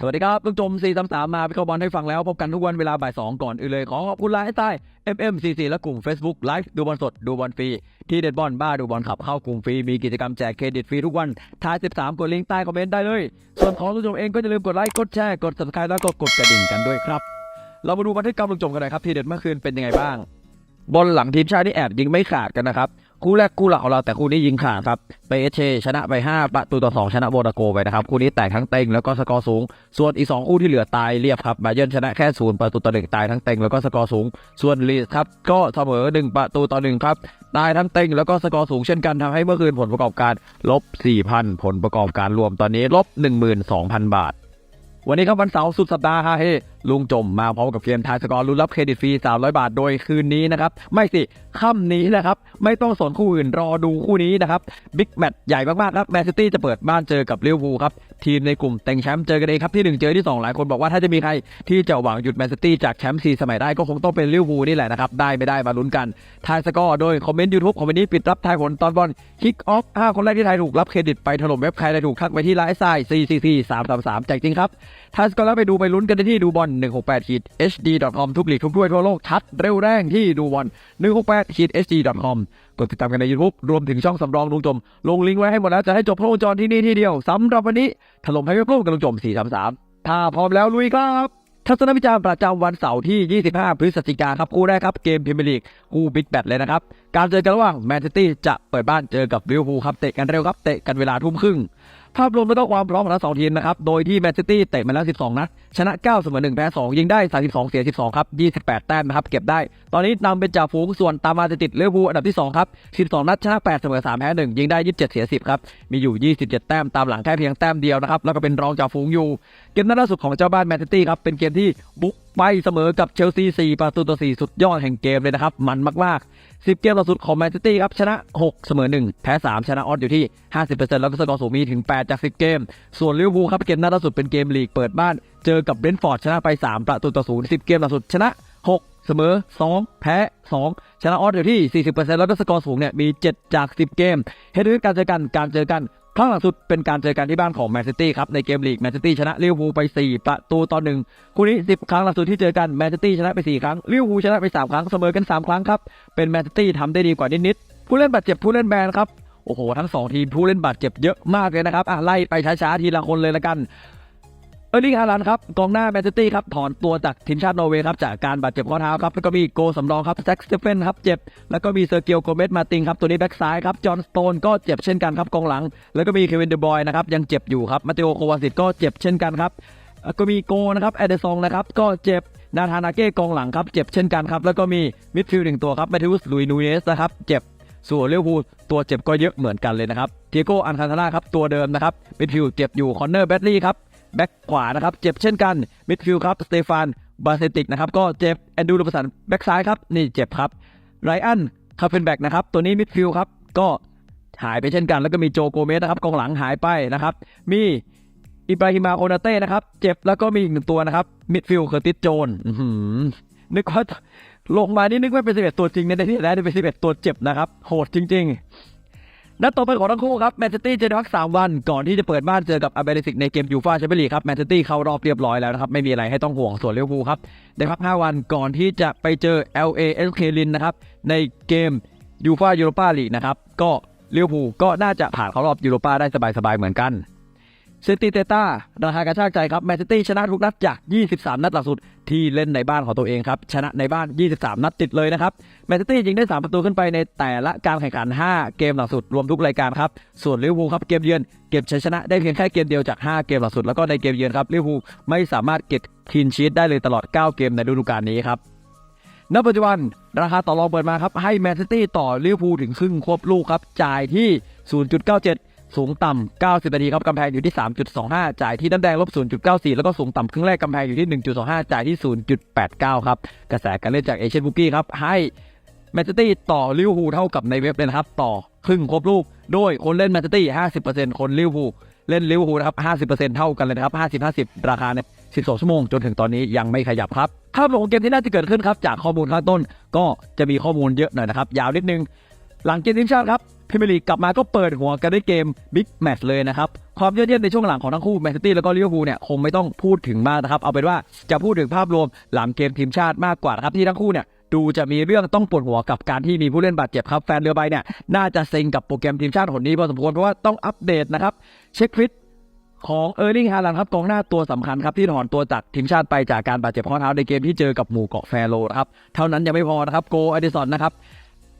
สวัสดีครับทุกชม4 3 3 มาพิเคราะห์บอลให้ฟังแล้ว พบกันทุกวันเวลาบ่าย 2 ก่อนอื่นเลย ขอขอบคุณไลน์ใต้ FM44 และกลุ่ม Facebook ไลฟ์ดูบอลสด ดูบอลฟรี ที่เด็ดบอลบ้าดูบอลขับเข้ากลุ่มฟรี มีกิจกรรมแจกเครดิตฟรีทุกวันท้าย 13 กดลิงก์ใต้คอมเมนต์ได้เลย ส่วนของทุกชมเองก็อย่าลืมกดไลค์กดแชร์กด subscribe แล้วก็กดกระดิ่งกันด้วยครับ เรามาดูบันทึกกรรมลุงจมกันหน่อยครับทีเด็ดเมื่อคืนเป็นยังไงบ้าง บอลหลังทีมชาตินี่แอบยิงไม่ขาดกันนะครับ คู่แรกคู่หลักของเราแต่คู่นี้ยิงขาดครับเปเชชนะไป 5 ประตูต่อ 2 ชนะโบนาโกไปนะครับ คู่นี้แตกทั้งเต็งแล้วก็สกอร์สูง ส่วนอีก 2 คู่ที่เหลือตายเรียบครับบาเยิร์นชนะแค่ศูนย์ประตูต่อหนึ่งตายทั้งเต็งแล้วก็สกอร์สูง ส่วนลีสครับก็เสมอ 1 ประตูต่อหนึ่งครับตายทั้งเต็งแล้วก็สกอร์สูงเช่นกันทำให้เมื่อคืนผลประกอบการลบ4,000 ผลประกอบการรวมตอนนี้ลบ12,000 บาท วันนี้ครับวันเสาร์สุดสัปดาห์ฮะเฮ ลุงจมมาพร้อมกับเกมทายสกอร์ลุ้นรับเครดิตฟรี 300 บาทโดยคืนนี้นะครับ ไม่สิค่ำนี้นะครับ ไม่ต้องสนคู่อื่นรอดูคู่นี้นะครับบิ๊กแมตช์ใหญ่มากๆครับแมนซิตี้จะเปิดบ้านเจอกับลิเวอร์พูลครับ ทีมในกลุ่มเต็งแชมป์เจอกันเองครับ ที่ 1 เจอที่ 2 หลายคนบอกว่าถ้าจะมีใครที่จะหวังหยุดแมนซิตี้จากแชมป์ซีสมัยได้ก็คงต้องเป็นลิเวอร์พูลนี่แหละนะครับได้ไม่ได้มาลุ้นกันทายสกอร์โดยคอมเมนต์ยูทูบของวันนี้ปิดรับทายผลตอนบอลคิกออฟห้าคนแรกที่ทายถูกรับเครดิตไปถล่มเว็บใครทายถูกทักไปที่ไลน์ไซน์ CCC 333แจกจริงครับ ทาสกอร์แล้วไปดูไปลุ้นกันได้ที่ดูบอล168 HD.com ทุกหลีกทุกถ้วยทั่วโลกชัดเร็วแรงที่ดูบอล168 HD.com กดติดตามกันใน YouTube รวมถึงช่องสำรองลุงจม ลงลิงก์ไว้ให้หมดแล้วจะให้จบโปรจรที่นี่ที่เดียวสำหรับวันนี้ถล่มให้เว็บโลกกับลุงจม433ถ้าพร้อมแล้วลุยครับทัศนวิจารณ์ประจำวันเสาร์ที่ 25 พฤศจิกาครับคู่แรกครับเกมพรีเมียร์ลีกคู่บิ๊กแบทเลยนะครับการเจอกันระหว่างแมนซิตี้จะเปิดบ้านเจอกับลิเวอร์พูลครับเตะกันเร็วครับเตะกันเวลาทุ่มครึ่งภาพรวมแล้วก็ความพร้อมของทั้งสองทีมนะครับ โดยที่แมนซิตี้เตะมาแล้ว 12 นัด ชนะ 9 เสมอ 1 แพ้ 2 ยิงได้ 32 เสีย 12 ครับ 28 แต้มนะครับ เก็บได้ ตอนนี้นำเป็นจ่าฝูง ส่วนตามมาติดๆลิเวอร์พูอันดับที่ 2 ครับ 12 นัด ชนะ 8 เสมอ 3 แพ้ 1 ยิงได้ 27 เสีย 10 ครับ มีอยู่ 27 แต้ม ตามหลังแค่เพียงแต้มเดียวนะครับ แล้วก็เป็นรองจ่าฝูงอยู่ เกมนัดล่าสุดของเจ้าบ้านแมนซิตี้ครับ เป็นเกมที่บุกไปเสมอกับเชลซี 4 ประตูต่อ 4 สุดยอดแห่งเกมเลยนะครับ มันมากๆ 10 เกมล่าสุดของแมนซิตี้ครับชนะ 6 เสมอ 1 แพ้ 3 ชนะออสอยู่ที่ 50%แล้วก็สกอร์สูงมีถึง 8 จาก 10 เกม ส่วนลิเวอร์พูลครับเกมนัดล่าสุดเป็นเกมลีกเปิดบ้าน เจอกับเบรนท์ฟอร์ดชนะไป 3 ประตูต่อ0 10 เกมล่าสุดชนะ 6 เสมอ 2 แพ้ 2 ชนะออสอยู่ที่ 40%แล้วก็สกอร์สูงเนี่ยมี 7 จาก 10 เกม เฮดดูการเจอกันการเจอกัน ครั้งหลังสุดเป็นการเจอกันที่บ้านของแมนซิตี้ครับในเกมลีกแมนซิตี้ชนะลิเวอร์พูลไป 4 ประตูต่อหนึ่งคู่นี้ 10 ครั้งหลังสุดที่เจอกันแมนซิตี้ชนะไป 4 ครั้งลิเวอร์พูลชนะไป 3 ครั้งเสมอกัน 3 ครั้งครับเป็นแมนซิตี้ทำได้ดีกว่านิดๆผู้เล่นบาดเจ็บผู้เล่นแบนครับโอ้โหทั้ง 2 ทีมผู้เล่นบาดเจ็บเยอะมากเลยนะครับอะไล่ไปช้าๆทีละคนเลยละกัน ออร์ลิงฮาลันครับกองหน้าแมนซิตี้ครับถอนตัวจากทีมชาตินอร์เวย์ครับจากการบาดเจ็บข้อเท้าครับแล้วก็มีโกสำรองครับแซ็กสเตเฟนครับเจ็บแล้วก็มีเซอร์เกียวโกเมสมาติงครับตัวนี้แบ็กซ้ายครับจอห์นสโตนก็เจ็บเช่นกันครับกองหลัง แล้วก็มีเควินเดบอยนะครับยังเจ็บอยู่ครับมาเตโอโควาสิตก็เจ็บเช่นกันครับก็มีโกนะครับแอเดซองนะครับก็เจ็บนาธานาเก้กองหลังครับเจ็บเช่นกันครับแล้วก็มีมิดฟิลด์หนึ่งตัวครับแมทิวส์ลุยนูเนสนะครับเจ็บส่วนลิเวอร์พูลตัวเจ็บก็เยอะเหมือนกันเลยนะครับเทโกอันคาทาร่าครับตัวเดิมนะครับมิดฟิลด์เจ็บอยู่คอนเนอร์แบดลี่ครับ แบ็กขวานะครับ เจ็บเช่นกันมิดฟิลด์ครับสเตฟานบาเซติกนะครับก็เจ็บแอนดูโรบสันแบ็กซ้ายครับนี่เจ็บครับไรอันคาเฟนแบ็กนะครับตัวนี้มิดฟิลด์ครับก็หายไปเช่นกัน แล้วก็มีโจโกเมสนะครับกองหลังหายไปนะครับ มีอิบราฮิมาโคนาเต้นะครับ เจ็บแล้วก็มีอีกหนึ่งตัวนะครับมิดฟิลด์เคอร์ติสโจนนึกว่าลงมานี่นึกว่าเป็น11ตัวจริงในที่แท้เป็น11ตัวเจ็บนะครับ โหดจริง ๆ นัดต่อไปของทั้งคู่ครับแมนเชสเตอร์จะได้พัก3วัน ก่อนที่จะเปิดบ้านเจอกับอาเบริสิกในเกมยูฟ่าแชมเปี้ยนลีกครับแมนเชสเตอร์เข้ารอบเรียบร้อยแล้วนะครับไม่มีอะไรให้ต้องห่วงส่วนลิเวภูครับได้พัก5วันก่อนที่จะไปเจอ LA s k ลินนะครับในเกมยูฟ่ายูโรปาลีกนะครับก็ลิเวภูก็น่าจะผ่านเข้ารอบยูโรปาได้สบายๆเหมือนกัน ซติเตต้าราคากระชากใจครับแมนซิตี้ชนะทุกนัดจาก 23 นัดหลังสุด ที่เล่นในบ้านของตัวเองครับ ชนะในบ้าน 23 นัดติดเลยนะครับแมนซิตี้ยิงได้ 3 ประตูขึ้นไปในแต่ละการแข่งขัน 5 เกมหลังสุด รวมทุกรายการครับ ส่วนลิเวอร์พูลครับเกมเยือนเก็บชัยชนะได้เพียงแค่เกมเดียวจาก 5 เกมหลังสุด แล้วก็ในเกมเยือนครับลิเวอร์พูลไม่สามารถเก็บคลีนชีตได้เลยตลอด 9 เกมในฤดูกาลนี้ครับณปัจจุบันราคาต่อรองเปิดมาครับให้แมนซิตี้ต่อลิเวอร์พูลถึงครึ่งควบลูกครับจ่ายที่ 0.97 สูงต่ำ90นาทีครับกำแพงอยู่ที่ 3.25 จ่ายที่น้ำแดงลบ 0.94 แล้วก็สูงต่ำครึ่งแรกกำแพงอยู่ที่ 1.25 จ่ายที่ 0.89 ครับกระแสการเล่นจากเอเชียนบุกี้ครับให้แมนซิตี้ต่อลิเวอร์พูลเท่ากับในเว็บเลยนะครับต่อครึ่งควบลูกโดยคนเล่นแมนซิตี้50%คนลิเวอร์พูลเล่นลิเวอร์พูลนะครับ50%เท่ากันเลยนะครับ 50-50 ราคาเนี่ย12 ชั่วโมงจนถึงตอนนี้ยังไม่ขยับครับภาพรวมของเกมที่น่าจะเกิดขึ้นครับจากข้อมูลข้างต้นก็จะมีข้อมูลเยอะหน่อยนะครับยาวนิดนึงหลังเกมทีมชาติครับ พรีเมียร์ลีกกลับมาก็เปิดหัวกันด้วยเกมบิ๊กแมตช์เลยนะครับ ความยอดเยี่ยมในช่วงหลังของทั้งคู่แมนซิตี้แล้วก็ลิเวอร์พูลเนี่ยคงไม่ต้องพูดถึงมากนะครับ เอาเป็นว่าจะพูดถึงภาพรวมหลังเกมทีมชาติมากกว่านะครับที่ทั้งคู่เนี่ยดูจะมีเรื่องต้องปวดหัวกับการที่มีผู้เล่นบาดเจ็บครับ แฟนเรือใบเนี่ยน่าจะเซ็งกับโปรแกรมทีมชาติหนนี้พอสมควรเพราะว่าต้องอัปเดตนะครับเช็คฟิตของเออร์ลิงฮาลันด์ครับกองหน้าตัวสำคัญครับที่ถอนตัวจากทีมชาติไปจากการบาดเจ็บข้อเท้าในเกมที่เจอกับหมู่เกาะแฟโรนะครับเท่านั้นยังไม่พอนะครับโกอดิสันนะครับ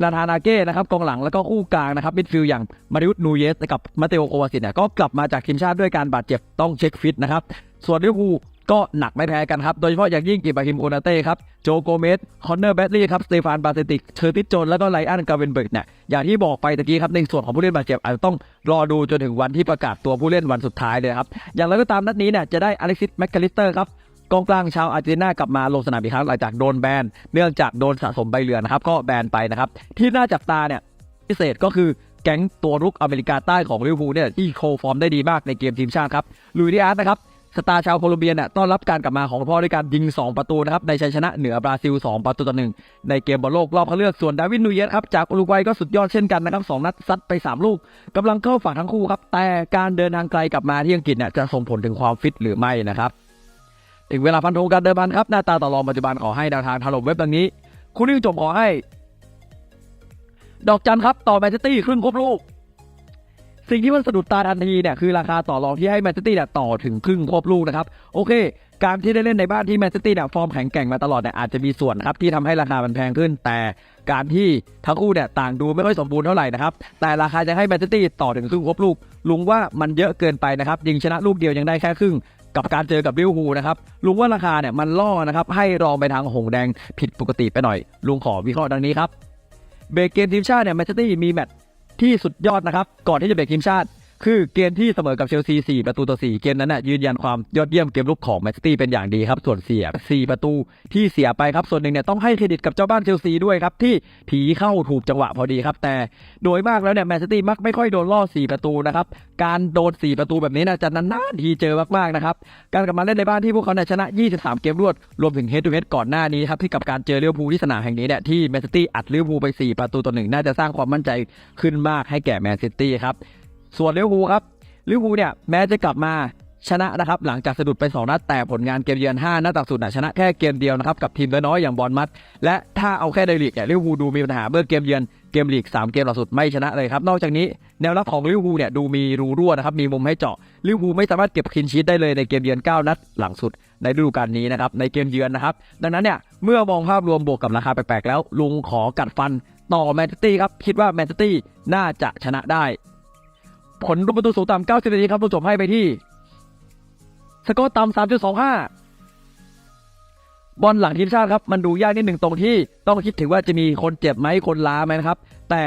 ลาธานาเก้นะครับกองหลังแล้วก็คู่กลางนะครับมิดฟิลด์อย่างมาริอุสนูเยสกับมาเตโอโควาซิตเนี่ยก็กลับมาจากทีมชาติด้วยการบาดเจ็บต้องเช็คฟิตนะครับส่วนลิเวอร์พูลก็หนักไม่แพ้กันครับ โดยเฉพาะอย่างยิ่งกิบาฮิมโอนาเต้ครับ โจโกเมสคอนเนอร์แบตลี่ครับ สเตฟานบาเซติก เชอร์ติสโจนแล้วก็ไลอันกาเวนเบิร์กเนี่ย อย่างที่บอกไปตะกี้ครับ ในส่วนของผู้เล่นบาดเจ็บ อาจจะต้องรอดูจนถึงวันที่ประกาศตัวผู้เล่นวันสุดท้ายเลยครับ อย่างไรก็ตามนัดนี้เนี่ยจะได้อเล็กซิสแมคคาลิสเตอร์ครับ กองกลางชาวอาร์เจนตินากลับมาลงสนามอีกครั้งหลังจากโดนแบนเนื่องจากโดนสะสมใบเหลืองนะครับก็แบนไปนะครับที่น่าจับตาเนี่ยพิเศษก็คือแก๊งตัวรุกอเมริกาใต้ของลิเวอร์พูลเนี่ยที่โคฟอร์มได้ดีมากในเกมทีมชาติครับลุยดิอาร์ตนะครับสตาร์ชาวโคลอมเบียเนี่ยต้อนรับการกลับมาของพ่อด้วยการยิง 2 ประตูนะครับในชัยชนะเหนือบราซิล 2 ประตูต่อหนึ่งในเกมบอลโลกรอบคัดเลือกส่วนดาวินนูเยสครับจากอุรุกวัยก็สุดยอดเช่นกันนะครับ2นัดซัดไป 3 ลูกกำลังเข้าฝั่งทั้งคู่ครับแต่การเดินทางไกลกลับมาที่อังกฤษเนี่ยจะส่งผลถึงความฟิตหรือไม่นะครับ ถึงเวลาฟันธงการเดินพันครับหน้าตาต่อรองปัจจุบันขอให้ดาวทางถล่มเว็บดังนี้ คุณนิ่งจมขอให้ ดอกจันครับ ต่อแมนเชสเตอร์ครึ่งครบลูก สิ่งที่มันสะดุดตาทันทีเนี่ยคือราคาต่อรองที่ให้แมนเชสเตอร์เนี่ยต่อถึงครึ่งครบลูกนะครับโอเค การที่ได้เล่นในบ้านที่แมนเชสเตอร์เนี่ยฟอร์มแข็งแกร่งมาตลอดเนี่ยอาจจะมีส่วนครับที่ทำให้ราคามันแพงขึ้น แต่การที่ทั้งคู่เนี่ยต่างดูไม่ค่อยสมบูรณ์เท่าไหร่นะครับแต่ราคาจะให้แมนเชสเตอร์ต่อถึงครึ่งครบลูกลุงว่ามันเยอะเกินไปนะครับยิงชนะลูกเดียวยังได้แค่ครึ่ง กับการเจอกับลิเวอร์พูลนะครับลุงว่าราคาเนี่ยมันล่อนะครับให้รองไปทางหงแดงผิดปกติไปหน่อย ลุงขอวิเคราะห์ดังนี้ครับเบรกเกมทีมชาติเนี่ยแมนเชสเตอร์มีแมตช์ที่สุดยอดนะครับก่อนที่จะเบรกทีมชาติ คือเกมที่เสมอกับเชลซี 4 ประตูต่อ 4 เกมนั้นน่ะยืนยันความยอดเยี่ยมเกมลุกของแมนซิตี้เป็นอย่างดีครับ ส่วนเสีย 4 ประตูที่เสียไปครับ ส่วนหนึ่งเนี่ยต้องให้เครดิตกับเจ้าบ้านเชลซีด้วยครับ ที่ผีเข้าถูกจังหวะพอดีครับ แต่โดยมากแล้วเนี่ยแมนซิตี้มักไม่ค่อยโดนล่อ 4 ประตูนะครับ การโดน 4 ประตูแบบนี้นะจะนานๆทีเจอมากๆนะครับ การกลับมาเล่นในบ้านที่พวกเขาเนี่ยชนะ 23 เกมรวด รวมถึงเฮดทูเฮดก่อนหน้านี้ครับที่กับการเจอลิเวอร์พูที่สนามแห่งนี้เนี่ยที่แมนซิตี้อัดลิเวอร์พูไป 4 ประตูต่อหนึ่งน่าจะสร้างความมั่นใจขึ้นมากให้แก่แมนซิตี้ครับ ส่วนลิเวอร์พูลครับลิเวอร์พูลเนี่ยแม้จะกลับมาชนะนะครับหลังจากสะดุดไป 2 นัดแต่ผลงานเกมเยือน5นัดต่างสุดนะชนะแค่เกมเดียวนะครับกับทีมน้อยๆอย่างบอลมัด และถ้าเอาแค่ในลีกเนี่ยลิเวอร์พูลดูมีปัญหาเมื่อเกมเยือนเกมลีก 3 เกมล่าสุดไม่ชนะเลยครับ นอกจากนี้แนวรับของลิเวอร์พูลเนี่ยดูมีรูรั่วนะครับมีมุมให้เจาะลิเวอร์พูลไม่สามารถเก็บคลีนชีตได้เลยในเกมเยือน 9 นัดหลังสุดในฤดูกาลนี้นะครับในเกมเยือนนะครับดังนั้นเนี่ยเมื่อมองภาพรวมบวกกับราคาแปลกๆแล้วลุงขอกัดฟันต่อแมนซิตี้ครับคิดว่าแมนซิตี้น่าจะชนะได้ ผลรวมประตูสูงต่ำ90นาทีครับเราจบให้ไปที่ สกอร์ต่ำ3.25บอลหลังทีมชาติครับมันดูยากนิดหนึ่งตรงที่ต้องคิดถึงว่าจะมีคนเจ็บไหมคนล้าไหมนะครับ แต่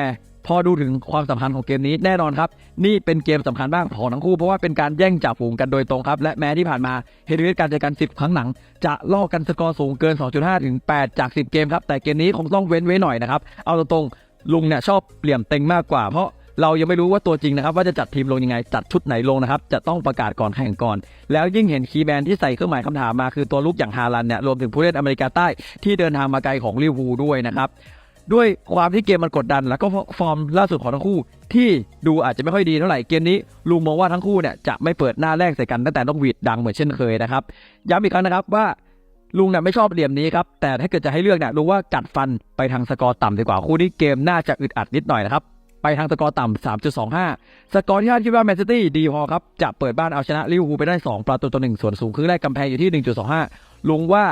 พอดูถึงความสำคัญของเกมนี้แน่นอนครับ นี่เป็นเกมสำคัญบ้างของทั้งคู่เพราะว่าเป็นการแย่งจ่าฝูงกันโดยตรงครับ และแม้ที่ผ่านมาเฮดเวทการเจอกัน 10 ครั้งหลัง จะล่อกันสกอร์สูงเกิน 2.5 ถึง 8 จาก 10 เกมครับแต่เกมนี้คงต้องเว้นไว้หน่อยนะครับเอาตรงๆลุงเนี่ยชอบเปลี่ยนเต็งมากกว่าเพราะ เรายังไม่รู้ว่าตัวจริงนะครับ ว่าจะจัดทีมลงยังไง จัดชุดไหนลงนะครับ จะต้องประกาศก่อนแข่งก่อน แล้วยิ่งเห็นคีย์แมนที่ใส่เครื่องหมายคำถามมาคือตัวลูกอย่างฮาลันเนี่ยรวมถึงผู้เล่นอเมริกาใต้ที่เดินทางมาไกลของลิเวอร์พูลด้วยนะครับด้วยความที่เกมมันกดดัน แล้วก็ฟอร์มล่าสุดของทั้งคู่ ที่ดูอาจจะไม่ค่อยดีเท่าไหร่เกมนี้ลุงมองว่าทั้งคู่เนี่ยจะไม่เปิดหน้าแรกใส่กันตั้งแต่ต้องหวีดดังเหมือนเช่นเคยนะครับย้ำอีกครั้งนะครับว่าลุงเนี่ยไม่ชอบเหลี่ยมนี้ครับ แต่ถ้าเกิดจะให้เลือกเนี่ยลุงว่ากัดฟันไปทางสกอร์ต่ำดีกว่าคู่นี้เกมน่าจะอึดอัดนิดหน่อยนะครับ ไปทางสกอร์ต่ำ 3.25 สกอร์ที่คาดคิดว่าแมนซิตี้ดีพอครับ จะเปิดบ้านเอาชนะลิเวอร์พูลไปได้ 2 ประตูต่อหนึ่งส่วนสูงครึ่งแรกกำแพงอยู่ที่ 1.25 ลุงว่า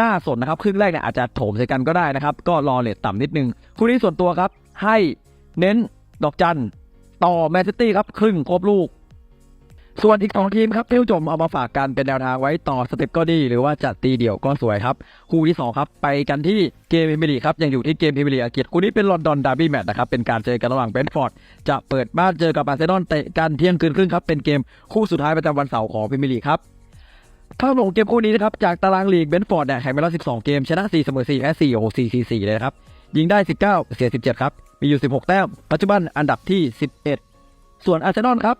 น่าสนนะครับ ครึ่งแรกเนี่ยอาจจะโถมใส่กันก็ได้นะครับ ก็รอเลทต่ำนิดนึง คู่นี้ส่วนตัวครับ ให้เน้นดอกจันต่อแมนซิตี้ครับครึ่งครบลูก ส่วนอีกสองทีมครับเพี่จมเอามาฝากกันเป็นแนวทางไว้ต่อสเต็ปก็ดี หรือว่าจะตีเดี่ยวก็สวยครับ คู่ที่ 2 ครับ ไปกันที่เกมพรีเมียร์ลีครับ ยังอยู่ที่เกมพรีเมียร์ลีอังกฤษคู่นี้เป็นลอนดอนดาร์บี้แมตช์นะครับ เป็นการเจอกันระหว่างเบนท์ฟอร์ดจะเปิดบ้านเจอกับอาร์เซนอลเตะกันเที่ยงคืนครึ่งครับเป็นเกมคู่สุดท้ายประจำวันเสาร์ของพรีเมียร์ลีครับภาพรวมของเกมคู่นี้นะครับจากตารางลีกเบนฟอร์ดเนี่ยแข่งไปแล้ว12 เกมชนะ4เสมอ4แพ้4โอ้โห4 4 4เลยนะครับยิงได้ 19 เสีย 17 ครับมีอยู่ 16 แต้มปัจจุบันอันดับที่ 11 ส่วนอาร์เซนอลครับ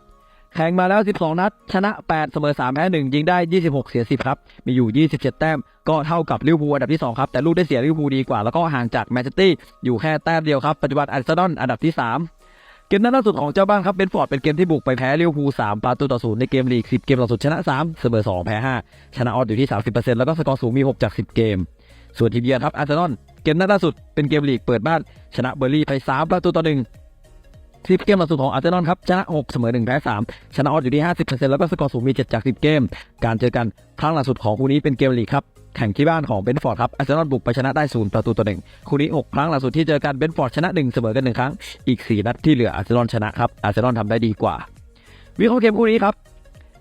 แข่งมาแล้ว 12 นัด ชนะ 8 เสมอ 3 แพ้ 1 ยิงได้ 26 เสีย 10 ครับ มีอยู่ 27 แต้ม ก็เท่ากับลิเวอร์พูลอันดับที่ 2 ครับ แต่ลูกได้เสียลิเวอร์พูลดีกว่า แล้วก็ห่างจากแมนเชสเตอร์อยู่แค่แต้มเดียวครับ ปัจจุบันอาร์เซนอลอันดับที่ 3เกมนัดล่าสุดของเจ้าบ้านครับเบนฟอร์ดเป็นเกมที่บุกไปแพ้ลิเวอร์พูล3ประตูต่อศูนย์ในเกมลีก 10 เกมล่าสุดชนะ 3 เสมอ 2 แพ้ 5 ชนะออดอยู่ที่ 30%แล้วก็สกอร์สูงมี 6 จาก 10 เกม ส่วนทีมเยือนครับอาร์เซนอลเกมนัดล่าสุดเป็นเกมลีกเปิดบ้านชนะเบอร์ลี่ไป 3 ประตูต่อ1 10เกมล่าสุดของอาร์เซนอลครับชนะ6เสมอ1แพ้3ชนะออดอยู่ที่50%แล้วก็สกอร์สูงมี7จาก10เกม การเจอกันครั้งล่าสุดของคู่นี้เป็นเกมลีกครับแข่งที่บ้านของเบนฟอร์ดครับอาร์เซนอลบุกไปชนะได้0ประตูต่อ1คู่นี้ 6 ครั้งล่าสุดที่เจอกันเบนฟอร์ดชนะ1เสมอกัน1ครั้งอีก4นัดที่เหลืออาร์เซนอลชนะครับอาร์เซนอลทำได้ดีกว่า วิเคราะห์เกมคู่นี้ครับ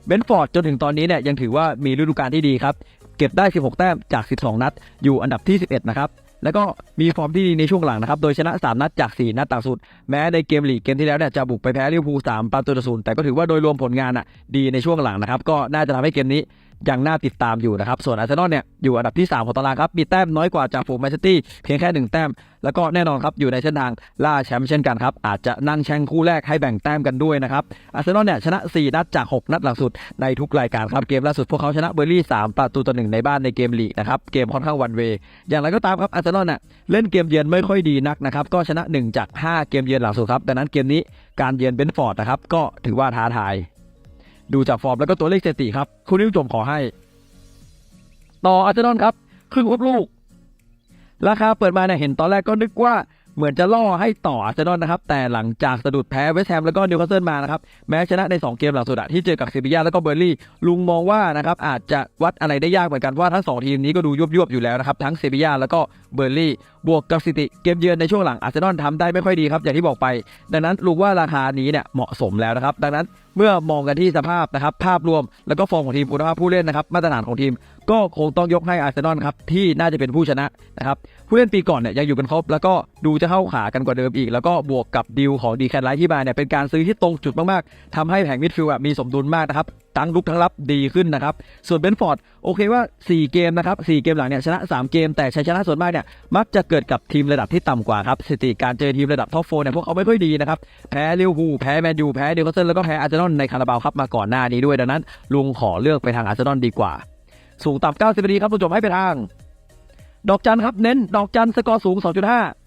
เบนฟอร์ดจนถึงตอนนี้เนี่ยยังถือว่ามีฤดูกาลที่ดีครับเก็บได้ 16 แต้มจาก 12 นัด อยู่อันดับที่ 11 นะครับ แล้วก็มีฟอร์มที่ดีในช่วงหลังนะครับ โดยชนะ 3 นัดจาก 4 นัดต่างสุด แม้ในเกมลีกเกมที่แล้วเนี่ยจะบุกไปแพ้ลิเวอร์พูล3ประตูต่อศูนย์แต่ก็ถือว่าโดยรวมผลงานอะดีในช่วงหลังนะครับ ก็น่าจะทำให้เกมนี้ ยังน่าติดตามอยู่นะครับ ส่วนอาร์เซนอลเนี่ยอยู่อันดับที่ 3 ของตารางครับ มีแต้มน้อยกว่าจากฝูงแมนเชสเตอร์เพียงแค่ 1 แต้ม แล้วก็แน่นอนครับ อยู่ในเส้นทางล่าแชมป์เช่นกันครับ อาจจะนั่งแช่งคู่แรกให้แบ่งแต้มกันด้วยนะครับ อาร์เซนอลเนี่ยชนะ 4 นัดจาก 6 นัดหลังสุดในทุกรายการครับ เกมล่าสุดพวกเขาชนะเบอร์ลี่ 3 ประตูต่อหนึ่งในบ้านในเกมลีกนะครับ เกมค่อนข้างวันเว อย่างไรก็ตามครับอาร์เซนอลเนี่ยเล่นเกมเยือนไม่ค่อยดีนักนะครับ ก็ชนะ 1 จาก 5 เกมเยือนหลังสุดครับดังนั้นเกมนี้การเยือนเบนฟอร์ดนะครับก็ถือว่าท้าทาย ดูจากฟอร์มแล้วก็ตัวเลขสถิติครับ คุณนิวจมขอให้ ต่ออาร์เซนอลครับครึ่งครบลูก ราคาเปิดมาเนี่ยเห็นตอนแรกก็นึกว่าเหมือนจะล่อให้ต่ออาร์เซนอลนะครับ แต่หลังจากสะดุดแพ้เวสต์แฮมแล้วก็นิวคาสเซิลมานะครับ แม้ชนะใน 2 เกมหลังสุดที่เจอกับเซบียาแล้วก็เบอร์ลี่ ลุงมองว่านะครับอาจจะวัดอะไรได้ยากเหมือนกันว่าทั้ง 2 ทีมนี้ก็ดูยวบๆอยู่แล้วนะครับ ทั้งเซบียาแล้วก็เบอร์ลี่ บวกกับสถิติเกมเยือนในช่วงหลังอาร์เซนอลทำได้ไม่ค่อยดีครับอย่างที่บอกไป ดังนั้นลุงว่าราคานี้เนี่ยเหมาะสมแล้วนะครับดังนั้นเมื่อมองกันที่สภาพนะครับภาพรวมแล้วก็ฟอร์มของทีมคุณภาพผู้เล่นนะครับมาตรฐานของทีม ก็คงต้องยกให้อาร์เซนอลครับที่น่าจะเป็นผู้ชนะนะครับผู้เล่นปีก่อนเนี่ยยังอยู่กันครบ แล้วก็ดูจะเข้าขากันกว่าเดิมอีก แล้วก็บวกกับดีลของดีแคนไลท์ที่มาเนี่ยเป็นการซื้อที่ตรงจุดมากๆทำให้แผงมิดฟิลด์มีสมดุลมากนะครับ ทั้งลุกทั้งรับดีขึ้นนะครับ ส่วนเบนฟอร์ดโอเคว่า 4 เกมนะครับ4เกมหลังเนี่ยชนะ 3 เกม แต่ชัยชนะส่วนมากเนี่ยมักจะเกิดกับทีมระดับที่ต่ำกว่าครับสถิติการเจอทีมระดับท็อปโฟเนี่ยพวกเขาไม่ค่อยดีนะครับแพ้ลิเวอร์พูลแพ้แมนยูแพ้นิวคาสเซิลแล้วก็แพ้อาร์เซนอลในคาราบาวครับมาก่อนหน้านี้ด้วยดังนั้น ลุงขอเลือกไปทางอาร์เซนอลดีกว่า สูงต่ำ90นาทีครับผู้ชมให้ไปทาง ดอกจันครับเน้นดอกจันสกอร์สูง 2.5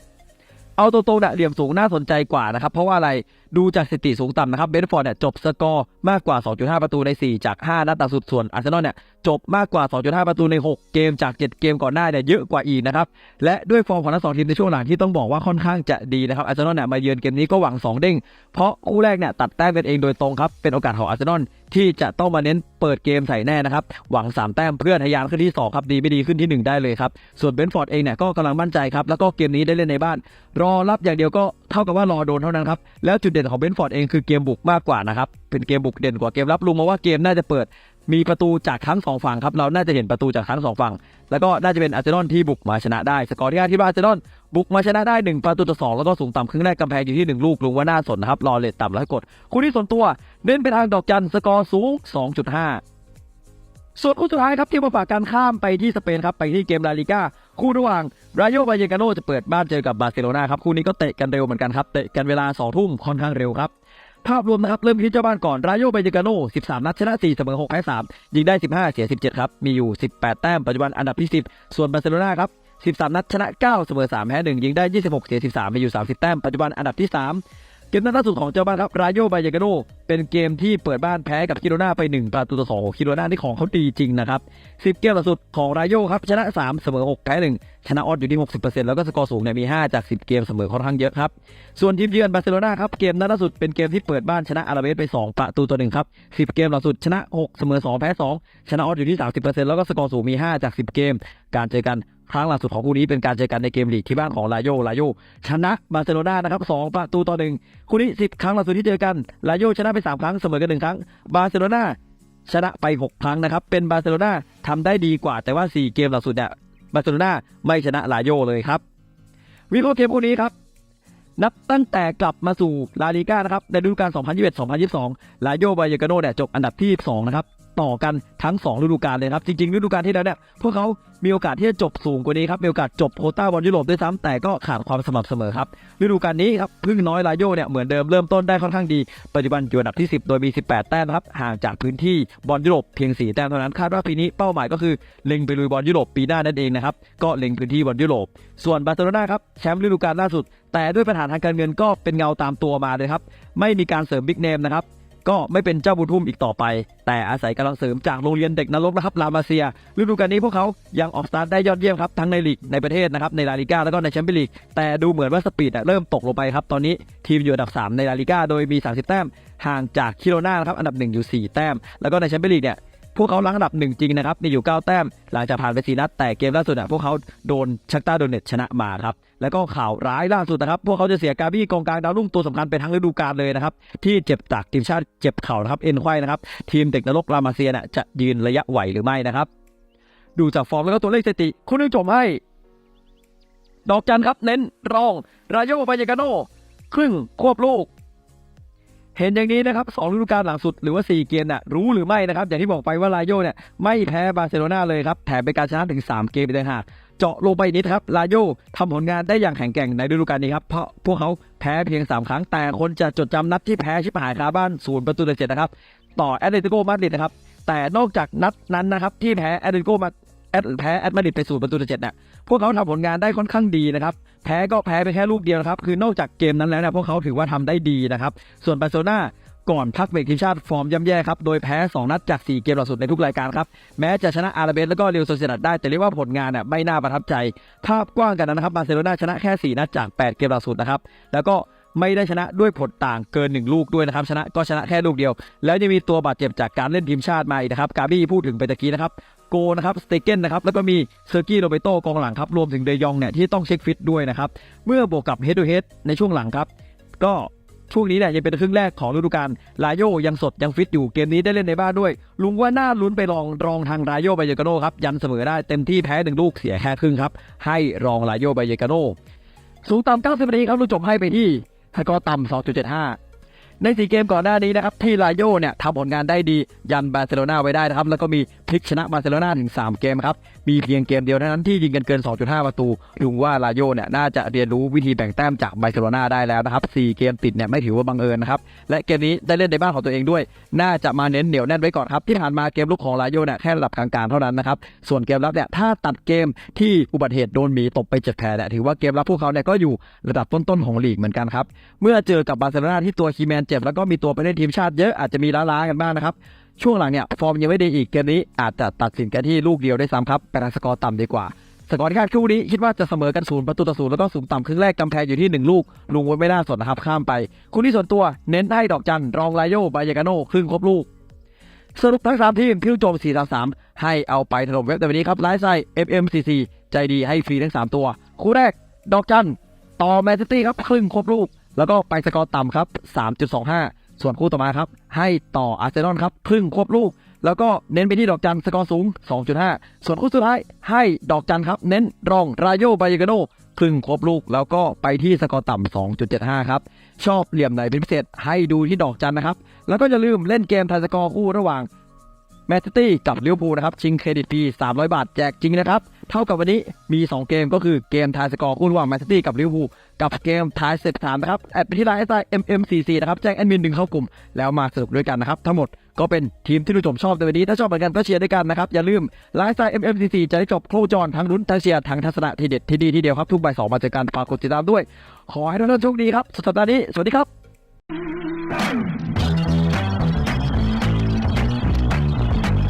เอาตัวตรงเนี่ยเหลี่ยมสูงน่าสนใจกว่านะครับ เพราะว่าอะไรดูจากสถิติสูงต่ำนะครับเบนฟอร์ดเนี่ยจบสกอร์มากกว่า 2.5 ประตูใน 4 จาก 5 นัดต่าสุดส่วนอาร์เซนอลเนี่ยจบมากกว่า 2.5 ประตูใน 6 เกมจาก 7 เกมก่อนหน้าเนี่ยเยอะกว่าอีกนะครับและด้วยฟอร์มของทั้งสองทีมในช่วงหลังที่ต้องบอกว่าค่อนข้างจะดีนะครับอาร์เซนอลเนี่ยมาเยือนเกมนี้ก็หวัง 2 เด้งเพราะคู่แรกเนี่ยตัดแต้มกันเองโดยตรงครับเป็นโอกาสของอาร์เซนอล ที่จะต้องมาเน้นเปิดเกมใส่แน่นะครับ หวัง 3 แต้มเพื่อทะยานขึ้นที่ 2 ครับ ดีไม่ดีขึ้นที่ 1 ได้เลยครับ ส่วนเบนฟอร์ดเองเนี่ยก็กำลังมั่นใจครับ แล้วก็เกมนี้ได้เล่นในบ้าน รอรับอย่างเดียวก็เท่ากับว่ารอโดนเท่านั้นครับ แล้วจุดเด่นของเบนฟอร์ดเองคือเกมบุกมากกว่านะครับ เป็นเกมบุกเด่นกว่าเกมรับลุงมาว่าเกมน่าจะเปิดมีประตูจากทั้งสองฝั่งครับ เราน่าจะเห็นประตูจากทั้งสองฝั่ง แล้วก็น่าจะเป็นอาร์เซนอลที่บุกมาชนะได้ สกอร์ที่ห้าที่ว่าอาร์เซนอล บุกมาชนะได้ 1 ประตูต่อสองแล้วก็สูงต่ำครึ่งแรกกำแพงอยู่ที่ 1 ลูกลุงว่าน่าสนนะครับรอเลทต่ำแล้วกดคู่ที่สนตัวเน้นไปทางดอกจันสกอร์สูง 2.5ส่วนคู่สุดท้ายครับที่มาฝากการข้ามไปที่สเปนครับไปที่เกมลาลิก้าคู่ระหว่างรายโยบาเยกาโนจะเปิดบ้านเจอกับบาร์เซโลนาครับคู่นี้ก็เตะกันเร็วเหมือนกันครับเตะกันเวลา2ทุ่มค่อนข้างเร็วครับภาพรวมนะครับเริ่มที่เจ้าบ้านก่อนรายโยบาเยกาโน13 นัดชนะ4เสมอ6แพ้3ยิงได้ 15 เสีย 17 ครับ มีอยู่ 18 แต้มปัจจุบันอันดับที่ 10 ส่วนบาร์เซโลนาครับ 13 นัดชนะ 9 เสมอ3แพ้1ยิงได้ 26 เสีย 13 มีอยู่ 30 แต้ม ปัจจุบันอันดับที่ 3 เกมนัดล่าสุดของเจ้าบ้านครับรายโยบายากาโนเป็นเกมที่เปิดบ้านแพ้กับคิโรนาไป 1 ประตูต่อ2คิโรนาที่ของเขาดีจริงนะครับ 10 เกมล่าสุดของรายโยครับชนะ 3 เสมอ6แพ้1ชนะออดอยู่ที่ 60%แล้วก็สกอร์สูงเนี่ยมี 5 จาก 10 เกมเสมอค่อนข้างเยอะครับ ส่วนทีมเยือนบาร์เซโลนาครับเกมนัดล่าสุดเป็นเกมที่เปิดบ้านชนะอาราเวสไป 2 ประตูต่อ1ครับ 10 เกมล่าสุดชนะ 6 เสมอ 2 แพ้ 2 ชนะออดอยู่ที่ 30%แล้วก็สกอร์สูงมี 5 จาก 10 เกม การเจอกัน ครั้งล่าสุดของคู่นี้เป็นการเจอกันในเกมลีกที่บ้านของลาโยลาโยชนะบาร์เซโลนานะครับ2ประตูต่อหนึ่งคู่นี้10ครั้งล่าสุดที่เจอกันลาโยชนะไป3ครั้งเสมอกัน1ครั้งบาร์เซโลนาชนะไป 6 ครั้งนะครับ เป็นบาร์เซโลนาทำได้ดีกว่า แต่ว่า 4 เกมล่าสุดเนี่ยบาร์เซโลนาไม่ชนะลาโยเลยครับ วิเคราะห์เกมคู่นี้ครับ นับตั้งแต่กลับมาสู่ลาลิก้านะครับในฤดูกาล 2021-2022 ลาโยบายากาโนเนี่ยจบอันดับที่ 2 นะครับต่อกันทั้ง 2 ฤดูกาลเลยครับ จริงๆฤดูกาลที่แล้วเนี่ยพวกเขามีโอกาสที่จะจบสูงกว่านี้ครับมีโอกาสจบโคต้าบอลยุโรปด้วยซ้ำแต่ก็ขาดความสม่ำเสมอครับฤดูกาลนี้ครับพึ่งน้อยลาโยเนี่ยเหมือนเดิมเริ่มต้นได้ค่อนข้างดี ปัจจุบันอยู่อันดับที่ 10 โดยมี 18 แต้มครับห่างจากพื้นที่บอลยุโรปเพียง 4 แต้มเท่านั้นคาดว่าปีนี้เป้าหมายก็คือเล็งไปลุยบอลยุโรปปีหน้านั่นเองนะครับก็เล็งพื้นที่บอลยุโรปส่วนบาร์เซโลนาครับแชมป์ฤดูกาลล่าสุด แต่ด้วยปัญหาทางการเงินก็เป็นเงาตามตัวมาเลยครับไม่มีการเสริมบิ๊กเนมนะครับ ก็ไม่เป็นเจ้าบุญทุ่มอีกต่อไป แต่อาศัยกำลังเสริมจากโรงเรียนเด็กนรกนะครับลามาเซียฤดูกาลนี้พวกเขายังออกสตาร์ทได้ยอดเยี่ยมครับทั้งในลีกในประเทศนะครับในลาลิก้าแล้วก็ในแชมเปี้ยนลีกแต่ดูเหมือนว่าสปีดเริ่มตกลงไปครับตอนนี้ทีมอยู่อันดับ 3 ในลาลิก้าโดยมี 30 แต้มห่างจากคิโรนาครับอันดับ 1 อยู่ 4 แต้ม แล้วก็ในแชมเปี้ยนลีกเนี่ย พวกเขาลังอันดับหนึ่งจริงนะครับมีอยู่ 9 แต้ม หลังจากผ่านไป4นัดแต่เกมล่าสุดอะพวกเขาโดนชักตาโดนเน็ตชนะมาครับแล้วก็ข่าวร้ายล่าสุดนะครับ พวกเขาจะเสียกาบี้กองกลางดาวรุ่งตัวสำคัญไปทั้งฤดูกาลเลยนะครับที่เจ็บจากทีมชาติเจ็บเข่านะครับเอ็นไขว้นะครับทีมเด็กนรกรามาเซียเนี่ยจะยืนระยะไหวหรือไม่นะครับ ดูจากฟอร์มแล้วก็ตัวเลขสถิติคุณนึกจบให้ดอกจันครับเน้นรองรายโยบายกาโนครึ่งควบลูก เห็นอย่างนี้นะครับสองฤดูกาลหลังสุดหรือว่า 4 เกมน่ะรู้หรือไม่นะครับ อย่างที่บอกไปว่าลาโยเนี่ยไม่แพ้บาร์เซโลนาเลยครับ แถมเป็นการชนะถึง 3 เกมไปเลยหากเจาะลงไปนิดครับลาโยทำผลงานได้อย่างแข็งแกร่งในฤดูกาลนี้ครับเพราะพวกเขาแพ้เพียง 3 ครั้งแต่คนจะจดจำนัดที่แพ้ชิบหายคาบ้านศูนย์ประตูต่อเจ็ดนะครับต่อแอตเลติโกมาดริดนะครับแต่นอกจากนัดนั้นนะครับที่แพ้แอตเลติโกมาแอตแพ้แอตมาดริดไปศูนย์ประตูต่อเจ็ดเนี่ย พวกเขาทำผลงานได้ค่อนข้างดีนะครับ แพ้ก็แพ้ไปแค่ลูกเดียวนะครับ คือนอกจากเกมนั้นแล้วเนี่ยพวกเขาถือว่าทำได้ดีนะครับ ส่วนบาร์เซโลนาก่อนพักเบรกทีมชาติฟอร์มย่ำแย่ครับ โดยแพ้ 2 นัดจาก 4 เกมล่าสุดในทุกรายการครับ แม้จะชนะอาราเบสแล้วก็เรียวโซเซดัดได้ แต่เรียกว่าผลงานน่ยไม่น่าประทับใจ ภาพกว้างกันนะครับบาร์เซโลนาชนะแค่ 4 นัดจาก 8 เกมล่าสุดนะครับ แล้วก็ ไม่ได้ชนะด้วยผลต่างเกิน 1 ลูกด้วยนะครับ ชนะก็ชนะแค่ลูกเดียว แล้วยังมีตัวบาดเจ็บจากการเล่นทีมชาติมาอีกนะครับ กาบี้พูดถึงไปตะกี้นะครับโกนะครับสเตเกนนะครับแล้วก็มีเซอร์กี้โรเบโตกองหลังครับรวมถึงเดยองเนี่ยที่ต้องเช็คฟิตด้วยนะครับเมื่อบวกกับเฮด o ูเฮดในช่วงหลังครับ ก็ช่วงนี้เนี่ยยังเป็นครึ่งแรกของฤดูกาลลาโยยังสดยังฟิตอยู่เกมนี้ได้เล่นในบ้านด้วย ลุงว่าน่าลุ้นไปลองรองทางรายโยไบเยกาโนครับยันเสมอได้เต็มที่แพ้หนึ่งลูกเสียแค่ครึ่งครับให้รองราโยไบเยกาโนสูงต่ำ90นาทีครับลูกจบให้ไปที่ แล้วก็ต่ำ2.75 ในสีเกมก่อนหน้านี้นะครับที่ลาโยเนี่ยทำผลงานได้ดียันบาร์เซโลนาไว้ได้นะครับแล้วก็มีพลิกชนะบาร์เซโลนาถึง 3 เกมครับมีเพียงเกมเดียวเท่านั้นที่ยิงกันเกิน 2.5 ประตูลุงว่าลาโยเนี่ยน่าจะเรียนรู้วิธีแบ่งแต้มจากบาร์เซโลนาได้แล้วนะครับ4เกมติดเนี่ยไม่ถือว่าบังเอิญนะครับและเกมนี้ได้เล่นในบ้านของตัวเองด้วย น่าจะมาเน้นเหนียวแน่นไว้ก่อนครับที่ผ่านมาเกมลุกของลาโยเนี่ยแค่ระดับกลางๆเท่านั้นนะครับส่วนเกมรับเนี่ยถ้าตัดเกมที่อุบัติเหตุโดนหมีตบไปเจ็ดแผลเนี่ยถือว่าเกมรับพวกเขาเนี่ยก็อยู่ระดับต้นๆของลีกเหมือนกันครับเมื่อเจอกับบาร์เซโลนาที่ตัวคีแมนเจ็บแล้วก็มีตัวไปเล่นทีมชาติเยอะอาจจะมีล้าๆกันบ้างนะครับ ช่วงหลังเนี่ยฟอร์มยังไม่ดีอีกเกมนี้อาจจะตัดสินกันที่ลูกเดียวได้ซ้ำครับแต่สกอร์ต่ำดีกว่าสกอร์ที่คาดคู่นี้คิดว่าจะเสมอกันศูนย์ประตูต่อศูนย์แล้วก็สูงต่ำครึ่งแรกกำแพงอยู่ที่ 1 ลูก ลุงไว้ไม่น่าสนนะครับข้ามไป คู่ที่ส่วนตัวเน้นให้ดอกจันรองไลโยบายากาโน่ครึ่งครบลูก สรุปทั้ง3ทีมที่ลูกโจม4 3 3 ให้เอาไปถล่มเว็บในวันนี้ครับไลฟ์ไซ FMCC ใจดีให้ฟรีทั้ง 3 ตัว คู่แรก ดอกจันต่อแมนซิตี้ครับครึ่งครบลูก แล้วก็ไปสกอร์ต่ำครับ 3.25 ส่วนคู่ต่อมาครับ ให้ต่ออาร์เซนอลครับครึ่งครบลูก แล้วก็เน้นไปที่ดอกจันสกอร์สูง 2.5 ส่วนคู่สุดท้ายให้ดอกจันครับ เน้นรองรายโยบายกาโนครึ่งครบลูก แล้วก็ไปที่สกอร์ต่ำ 2.75 ครับ ชอบเหลี่ยมไหนเป็นพิเศษให้ดูที่ดอกจันนะครับ แล้วก็อย่าลืมเล่นเกมไทยสกอร์คู่ระหว่าง แมนซิตี้กับลิเวอร์พูลนะครับ ชิงเครดิตฟรี300 บาทแจกจริงนะครับ เท่ากับวันนี้มี 2 เกมก็คือเกมทายสกอร์คู่ระหว่างแมนซิตี้กับลิเวอร์พูลกับเกมทายเซตถามนะครับ แอดไปที่ไลน์ไอซ์ MMCC นะครับ แจ้งแอดมินดึงเข้ากลุ่ม แล้วมาสนุกด้วยกันนะครับ ทั้งหมดก็เป็นทีมที่ผู้ชมชอบในวันนี้ ถ้าชอบเหมือนกันก็เชียร์ด้วยกันนะครับ อย่าลืมไลน์ไซ MMCC จะได้จบโคจรทั้งลุ้นทั้งเชียร์ทั้งทัศนะที่เด็ดที่ดีที่เดียวครับทุกใบสองมาเจอกันฝากกดติดตามด้วย ขอให้ทุกท่านโชคดีครับสัปดาห์นี้สวัสดีครับ